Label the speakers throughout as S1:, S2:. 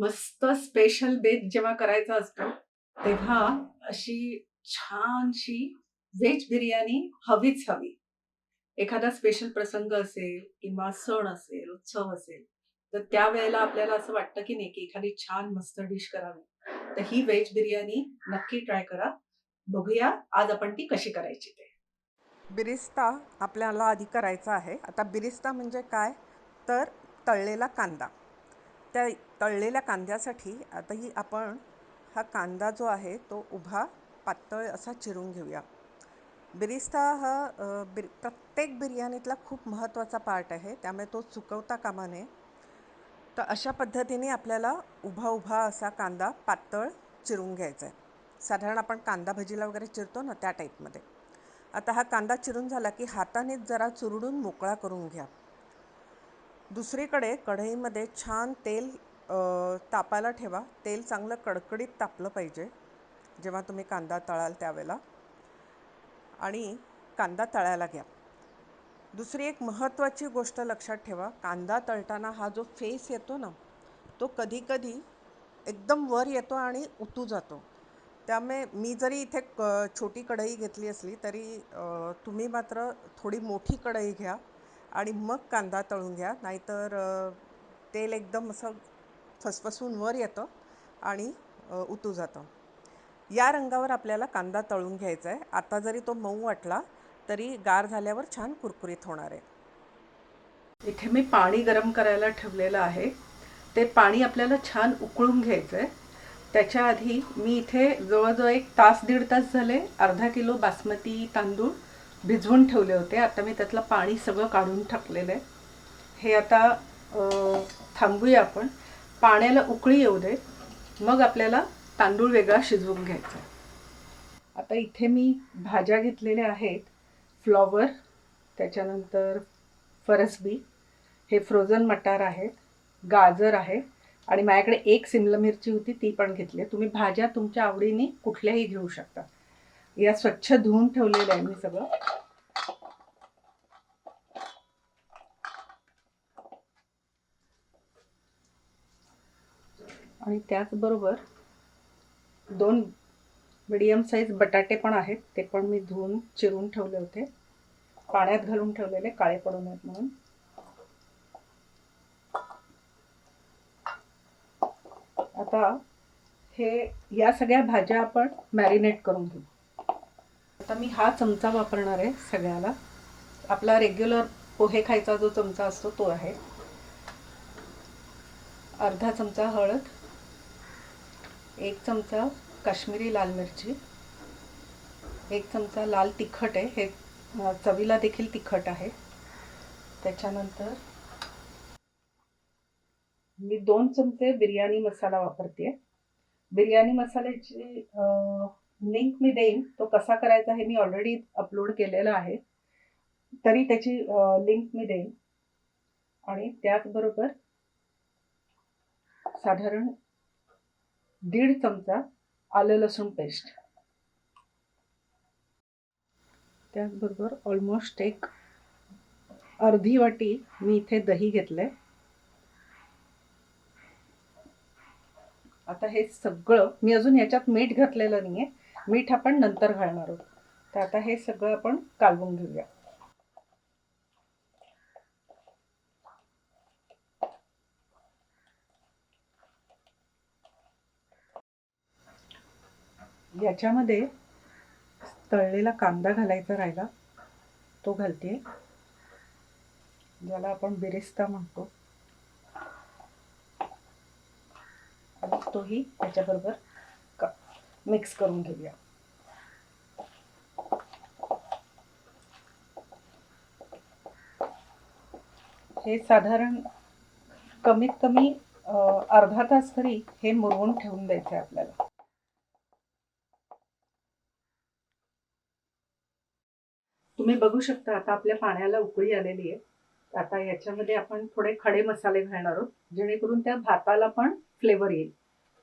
S1: मस्त स्पेशल बेत जेव्हा करायचा असतो तेव्हा अशी छानशी व्हेज बिर्याणी हवीच हवी. एखादा स्पेशल प्रसंग असेल किंवा सण असेल उत्सव असेल तर त्यावेळेला आपल्याला असं वाटतं की नाही की एखादी छान मस्त डिश करावी. तर ही व्हेज बिर्याणी नक्की ट्राय करा. बघूया आज आपण ती कशी करायची ते.
S2: बिरिस्ता आपल्याला आधी करायचा आहे. आता बिरिस्ता म्हणजे काय? तर तळलेला कांदा. त्या तळलेल्या कांद्यासाठी आताही आपण हा कांदा जो आहे तो उभा पातळ असा चिरून घेऊया. बिरिस्ता हा बिर प्रत्येक बिर्याणीतला खूप महत्त्वाचा पार्ट आहे त्यामुळे तो चुकवता कामा नये. तर अशा पद्धतीने आपल्याला उभा उभा असा कांदा पातळ चिरून घ्यायचा आहे. साधारण आपण कांदा भजीला वगैरे चिरतो ना त्या टाईपमध्ये आता हा कांदा चिरून झाला की हातानेच जरा चुरडून मोकळा करून घ्या. दुसरीकडे कढईमध्ये छान तेल तापायला ठेवा. तेल चांगलं कडकडीत तापलं पाहिजे. जेव्हा तुम्ही कांदा तळाल त्यावेळेला. आणि कांदा तळायला घ्या. दुसरी एक महत्त्वाची गोष्ट लक्षात ठेवा. कांदा तळताना हा जो फेस येतो ना तो कधीकधी एकदम वर येतो आणि उतू जातो. त्यामुळे मी जरी इथे क छोटी कढई घेतली असली तरी तुम्ही मात्र थोडी मोठी कढई घ्या आणि मग कांदा तळून घ्या. नाहीतर तेल एकदम असं फसफसून वर येतं आणि उतू जातं. या रंगावर आपल्याला कांदा तळून घ्यायचा आहे आता जरी तो मऊ वाटला तरी गार झाल्यावर छान कुरकुरीत होणार आहे.
S1: इथे मी पाणी गरम करायला ठेवलेलं आहे. ते पाणी आपल्याला छान उकळून घ्यायचं आहे त्याच्या आधी मी इथे जवळजवळ एक तास दीड तास झाले अर्धा किलो बासमती तांदूळ भिजवून ठेवले होते. आता मी त्यातलं पाणी सगळं काढून टाकलेलं आहे. हे आता थांबूया आपण. पाण्याला उकळी येऊ दे मग आपल्याला तांदूळ वेगळा शिजवून घ्यायचा. आता इथे मी भाज्या घेतलेल्या आहेत फ्लॉवर त्याच्यानंतर फरसबी हे फ्रोझन मटार आहेत गाजर आहे आणि माझ्याकडे एक सिमला मिरची होती ती पण घेतली तुम्ही भाज्या तुमच्या आवडीने कुठल्याही घेऊ शकता. या स्वच्छ धुवून ठेवलेल्या आहे मी सगळं. आणि त्याचबरोबर दोन मीडियम साईज बटाटे पण आहेत. ते पण मी धुवून चिरून ठेवले होते. पाण्यात घालून ठेवलेले काळे पडू नयेत म्हणून. आता हे या सगळ्या भाज्या आपण मॅरिनेट करून घेऊ. आता मी हा चमचा वापरणार आहे सगळ्याला. आपला रेग्युलर पोहे खायचा जो चमचा असतो तो आहे. अर्धा चमचा हळद. एक चमचा काश्मीरी लाल मिरची एक चमचा लाल तिखट आहे हे चवीला देखील तिखट आहे. त्याच्यानंतर मी दोन चमचे बिर्याणी मसाला वापरते. बिर्याणी मसाल्याची लिंक मी देईन. तो कसा करायचा हे मी ऑलरेडी अपलोड केलेला आहे. तरी त्याची लिंक मी देईन. आणि त्याचबरोबर साधारण दीड चमचा आलं लसूण पेस्ट त्याचबरोबर ऑलमोस्ट एक अर्धी वाटी मी इथे दही घेतलंय. आता हे सगळं मी अजून याच्यात मीठ घातलेलं नाहीये. मीठ आपण नंतर घालणार आहोत. तर आता हे सगळं आपण कालवून घेऊया. याच्यामध्ये तळलेला कांदा घालायचा राहिला तो घालते ज्याला आपण बिरिस्ता म्हणतो. आणि तोही त्याच्याबरोबर क- मिक्स करून घेऊया. हे साधारण कमीत कमी अर्धा तास तरी हे मुरवून ठेवून द्यायचं आहे आपल्याला. तुम्ही बघू शकता आता आपल्या पाण्याला उकळी आलेली आहे. आता याच्यामध्ये आपण थोडे खडे मसाले घालणार आहोत जेणेकरून त्या भाताला पण फ्लेवर येईल.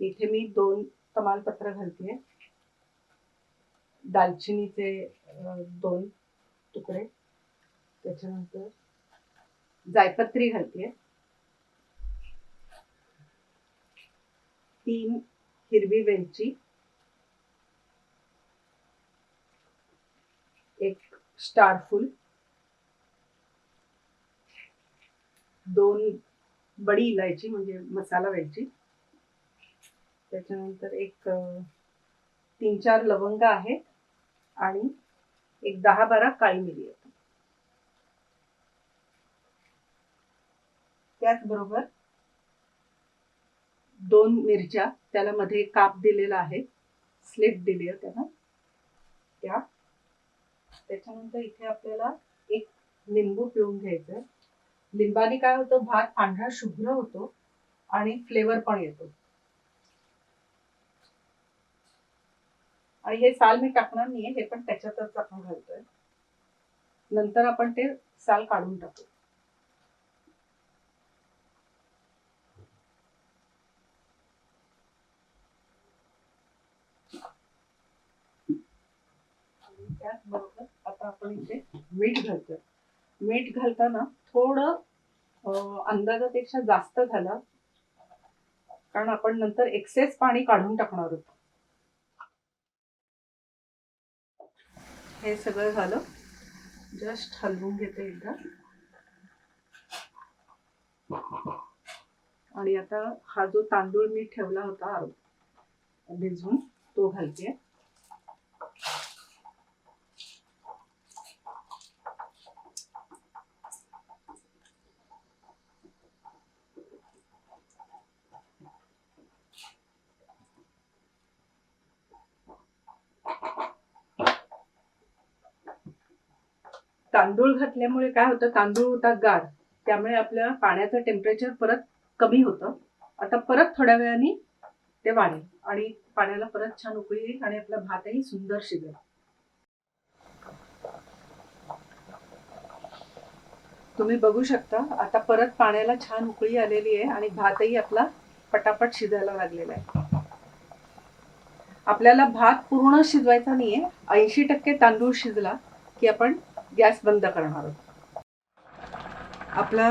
S1: इथे मी दोन तमालपत्र घालते दालचिनीचे दोन तुकडे. त्याच्यानंतर जायपत्री घालते तीन हिरवी वेलची स्टारफुल दोन बडी इलायची म्हणजे मसाला वेलची. त्याच्यानंतर एक तीन चार लवंग आहेत आणि एक दहा बारा काळी मिरी आहेत. त्याचबरोबर दोन मिरच्या त्याला मध्ये काप दिलेला आहे स्लिट दिली आहे त्याला. त्या त्याच्यानंतर इथे आपल्याला एक लिंबू पिळून घ्यायचं आहे लिंबाने काय होतं? भात पांढरा शुभ्र होतो आणि फ्लेवर पण येतो. आणि हे साल मी टाकणार नाहीये हे पण त्याच्यातच आपण घालतोय. नंतर आपण ते साल काढून टाकू. त्याचबरोबर आता आपण इथे मीठ घालतोय. मीठ घालताना थोडं अंदाजापेक्षा जास्त घाला कारण आपण नंतर एक्सेस पाणी काढून टाकणार आहोत हे सगळं झालं. जस्ट हलवून घेते एकदा. आणि आता हा जो तांदूळ मी ठेवला होता भिजवून तो घालते. तांदूळ घातल्यामुळे काय होतं? तांदूळ होता गार. त्यामुळे आपल्या पाण्याचं टेम्परेचर परत कमी होतं. आता परत थोड्या वेळाने ते वाढेल आणि पाण्याला परत छान उकळी येईल आणि आपला भातही सुंदर शिजेल. तुम्ही बघू शकता आता परत पाण्याला छान उकळी आलेली आहे आणि भातही आपला पटापट शिजायला लागलेला आहे. आपल्याला भात पूर्ण शिजवायचा नाहीये. ऐंशी टक्के तांदूळ शिजला की आपण गॅस बंद करणार आहोत आपला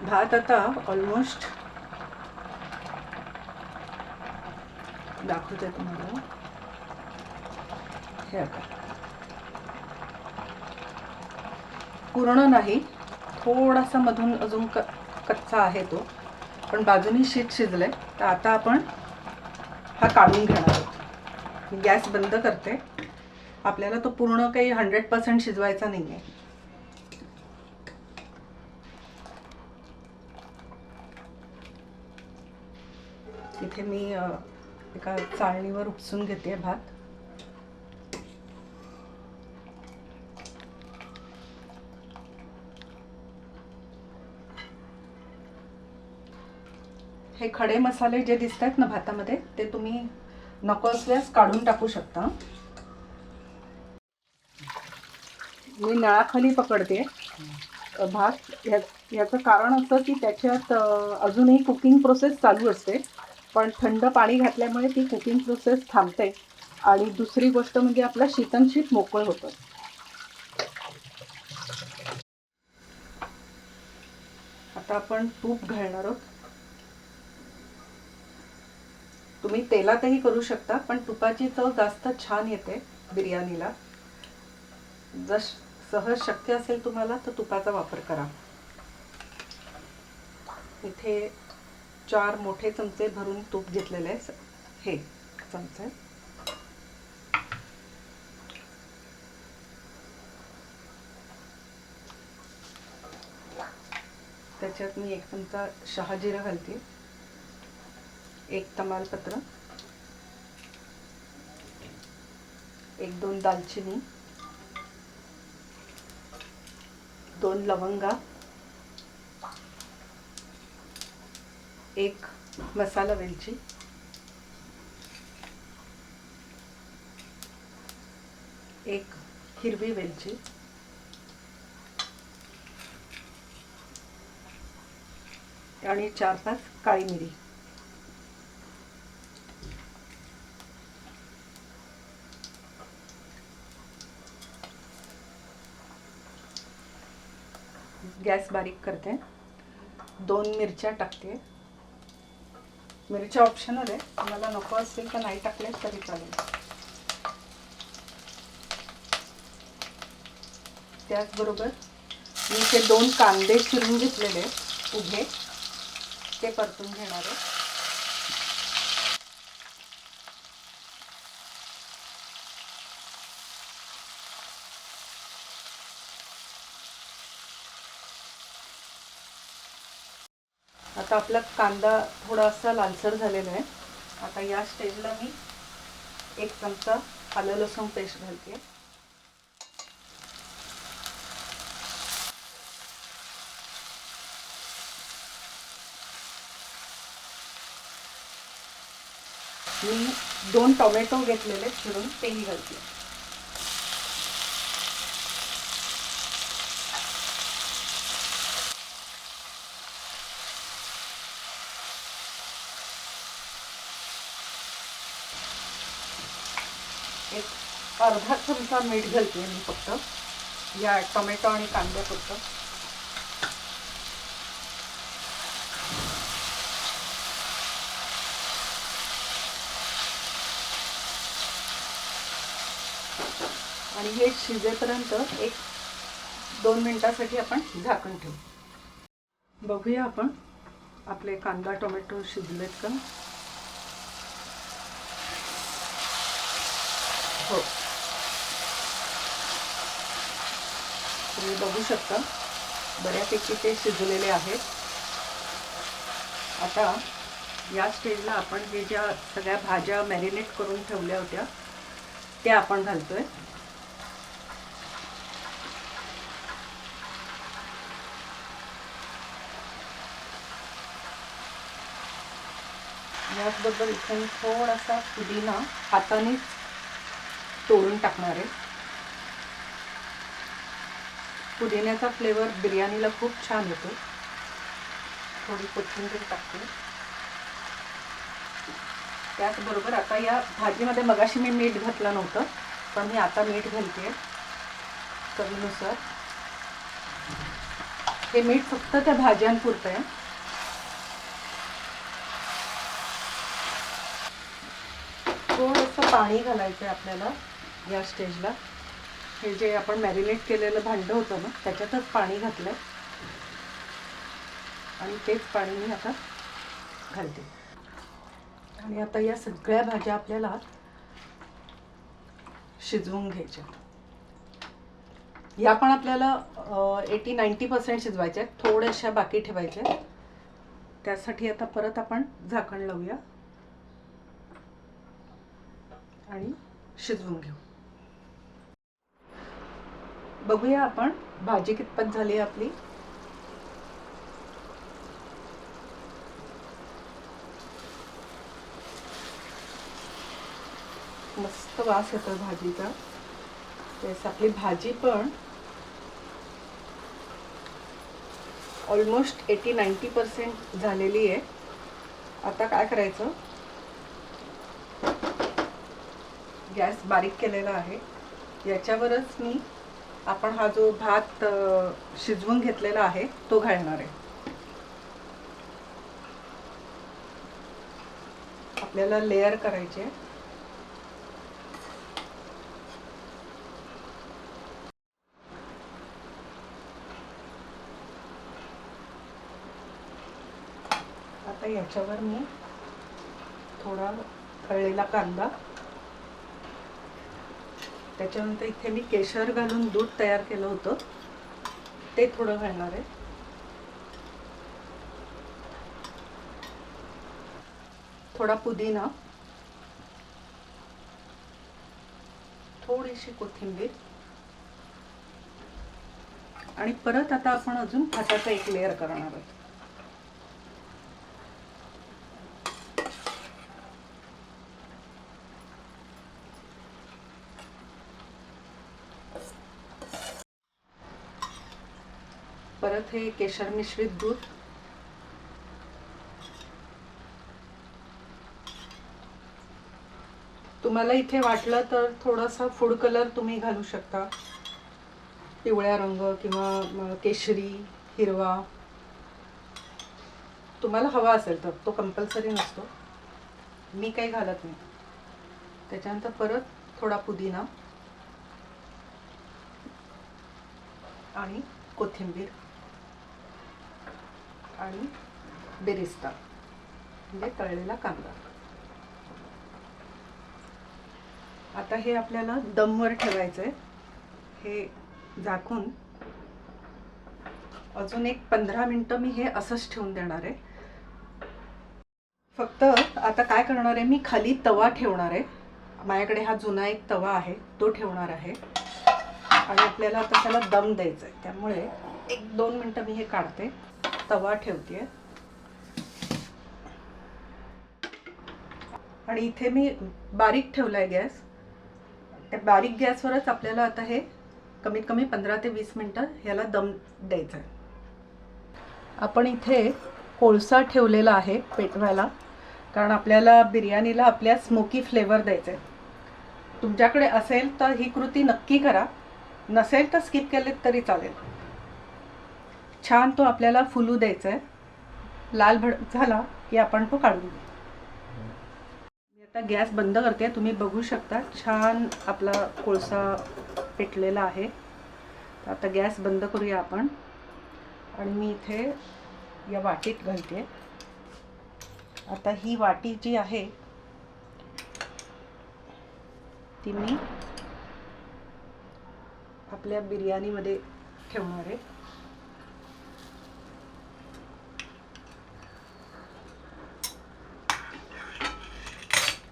S1: भात आता ऑलमोस्ट दाखवते तुम्हाला. हे आता पूर्ण नाही थोडासा मधून अजून क कच्चा आहे तो पण बाजूनी शीत शिजलंय. तर आता आपण हा काढून घेणार आहोत. गॅस बंद करते. आपल्याला तो पूर्ण काही हंड्रेड पर्सेंट शिजवायचा नाही आहे इथे मी एका चाळणीवर उपसून घेते भात. हे खडे मसाले जे दिसत आहेत ना भातामध्ये ते तुम्ही नको असल्यास काढून टाकू शकता. मी नळाखाली पकडते. भात ह्या ह्याचं कारण असं की त्याच्यात अजूनही कुकिंग प्रोसेस चालू असते. पण थंड पाणी घातल्यामुळे ती कुकिंग प्रोसेस थांबते. आणि दुसरी गोष्ट म्हणजे आपलं शीतनशीत मोकळं होतं. आता आपण तूप घालणार आहोत. तुम्ही तेलातही करू शकता पण तुपाची चव जास्त छान येते बिर्याणीला. जस सहज शक्य असेल तुम्हाला तर तुपाचा वापर करा. इथे चार मोठे चमचे भरून तूप घेतलेले आहे हे चमचे. त्याच्यात मी एक चमचा शहाजिरा घालते. एक तमालपत्र. एक दोन दालचिनी. दोन लवंगा एक मसाला वेलची एक हिरवी वेलची आणि चार पाच काळी मिरी. गॅस बारीक करते. दोन मिरच्या टाकते. मिरच्या ऑप्शनल आहे. तुम्हाला नको असतील तर नाही टाकले तरी चालेल. त्याचबरोबर मी इथे दोन कांदे चिरून घेतलेले. उभे. ते परतून घेणार आहे. आता आपला कांदा थोडासा लालसर झालेला आहे. आता या स्टेजला मी एक चमचा आलं लसूण पेस्ट घालते. मी दोन टोमॅटो घेतलेले चिरून तेही घालते. एक अर्धा चमचा मीठ घालते मी फक्त. या टोमॅटो आणि कांद्यापुरतं आणि हे शिजेपर्यंत एक दोन मिनिटासाठी आपण झाकण ठेवू. बघूया आपण आपले कांदा टोमॅटो शिजलेत का? हो. तुम्ही बघू शकता बऱ्यापैकी ते शिजलेले आहेत. आता या स्टेजला आपण हे ज्या सगळ्या भाज्या मॅरिनेट करून ठेवल्या होत्या त्या आपण घालतोय. याचबरोबर इथून थोडासा पुदिना हातानेच तोडून टाकणार आहे. पुदिन्याचा फ्लेवर बिर्याणीला खूप छान येतो. थोडी कोथिंबीर टाकते. त्याचबरोबर आता या भाजीमध्ये मगाशी मी मीठ घातलं नव्हतं पण मी आता मीठ घालते चवीनुसार. हे मीठ फक्त त्या भाज्यांपुरतं आहे. थोडंसं पाणी घालायचं आहे आपल्याला. या स्टेजला. हे जे आपण मॅरिनेट केलेलं भांडं होतं ना त्याच्यातच पाणी घातलं आणि तेच पाणी मी आता घालते. आणि आता या सगळ्या भाज्या आपल्याला शिजवून घ्यायच्या. या पण आपल्याला एटी नाईंटी पर्सेंट शिजवायच्या. आहेत थोड्याशा बाकी ठेवायच्या. आहेत. त्यासाठी आता परत आपण झाकण लावूया. आणि शिजवून घेऊ. बघूया आपण. भाजी कितपत झाली आहे आपली? मस्त वास येतो भाजीचा. तेच आपली भाजी पण ऑलमोस्ट एटी नाईंटी पर्सेंट झालेली आहे. आता काय करायचं? गॅस बारीक केलेला आहे. याच्यावरच मी आपण हा जो भात शिजवून घेतलेला आहे तो घालणार आहे. आपल्याला लेअर करायचे आता याच्यावर मी थोडा तळलेला कांदा त्याच्यानंतर इथे मी केशर घालून दूध तयार केलं होतं. ते थोडं घालणार आहे. थोडा पुदिना. थोडीशी कोथिंबीर. आणि परत आता आपण अजून भाताचा एक लेअर करणार आहोत. परत हे केशर मिश्रित दूध. तुम्हाला इथे वाटलं तर थोडासा फूड कलर तुम्ही घालू शकता. पिवळ्या रंग किंवा केशरी हिरवा. तुम्हाला हवा असेल तर तो कंपल्सरी नसतो. मी काही घालत नाही. त्याच्यानंतर परत थोडा पुदिना आणि कोथिंबीर. आणि बेरिस्ता म्हणजे तळलेला कांदा. आता हे आपल्याला दमवर ठेवायचं आहे हे झाकून अजून एक पंधरा मिनटं मी हे असंच ठेवून देणार आहे. फक्त आता काय करणार आहे मी खाली तवा ठेवणार आहे. माझ्याकडे हा जुना एक तवा आहे तो ठेवणार आहे. आणि आपल्याला आता त्याला दम द्यायचा आहे त्यामुळे एक दोन मिनटं मी हे काढते. तवा ठेवते आणि इथे मी बारीक ठेवला आहे गॅस. त्या बारीक गॅसवरच आपल्याला आता हे कमीत कमी पंधरा ते वीस मिनटं ह्याला दम द्यायचा आहे आपण इथे कोळसा ठेवलेला आहे पेटवायला कारण आपल्याला बिर्याणीला आपल्या स्मोकी फ्लेवर द्यायचा आहे तुमच्याकडे असेल तर ही कृती नक्की करा. नसेल तर स्किप केले तरी चालेल. छान तो आपल्याला फुलू द्यायचा आहे लाल भडक झाला की आपण तो काढून घेऊ. मी आता गॅस बंद करते. तुम्ही बघू शकता छान आपला कोळसा पेटलेला आहे. तर आता गॅस बंद करूया आपण. आणि मी इथे या वाटीत घालते. आता ही वाटी जी आहे ती मी आपल्या बिर्याणीमध्ये ठेवणार आहे.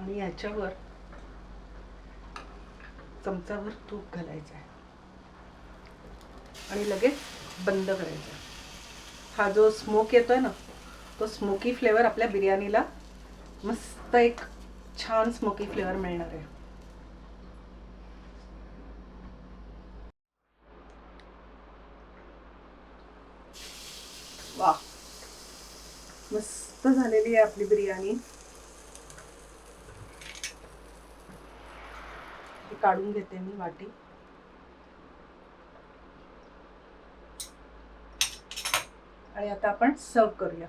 S1: आणि याच्यावर चमचावर तूप घालायचं आहे. आणि लगेच बंद करायचं हा जो स्मोक येतोय ना तो स्मोकी फ्लेवर आपल्या बिर्याणीला मस्त एक छान स्मोकी फ्लेवर मिळणार आहे. वा मस्त झालेली आहे आपली बिर्याणी. काढून घेते मी वाटी. आणि आता आपण सर्व करूया.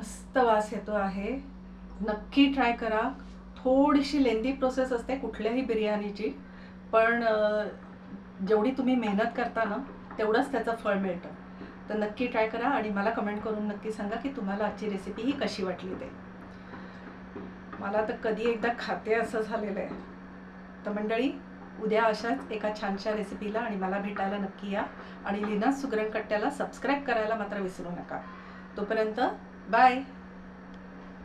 S1: मस्त वास येतो आहे. नक्की ट्राय करा. थोडीशी लेंदी प्रोसेस असते कुठल्याही बिर्याणीची. पण जेवढी तुम्ही मेहनत करता ना तेवढंच त्याचं फळ मिळतं. तर नक्की ट्राय करा आणि मला कमेंट करून नक्की सांगा की तुम्हाला आजची रेसिपी ही कशी वाटली ते. मला तर कधी एकदा खाते असं झालेलं आहे. तर मंडळी उद्या अशाच एका छानशा रेसिपीला आणि मला भेटायला नक्की या. आणि लीना सुगरण कट्ट्याला सबस्क्राईब करायला मात्र विसरू नका. तोपर्यंत Bye.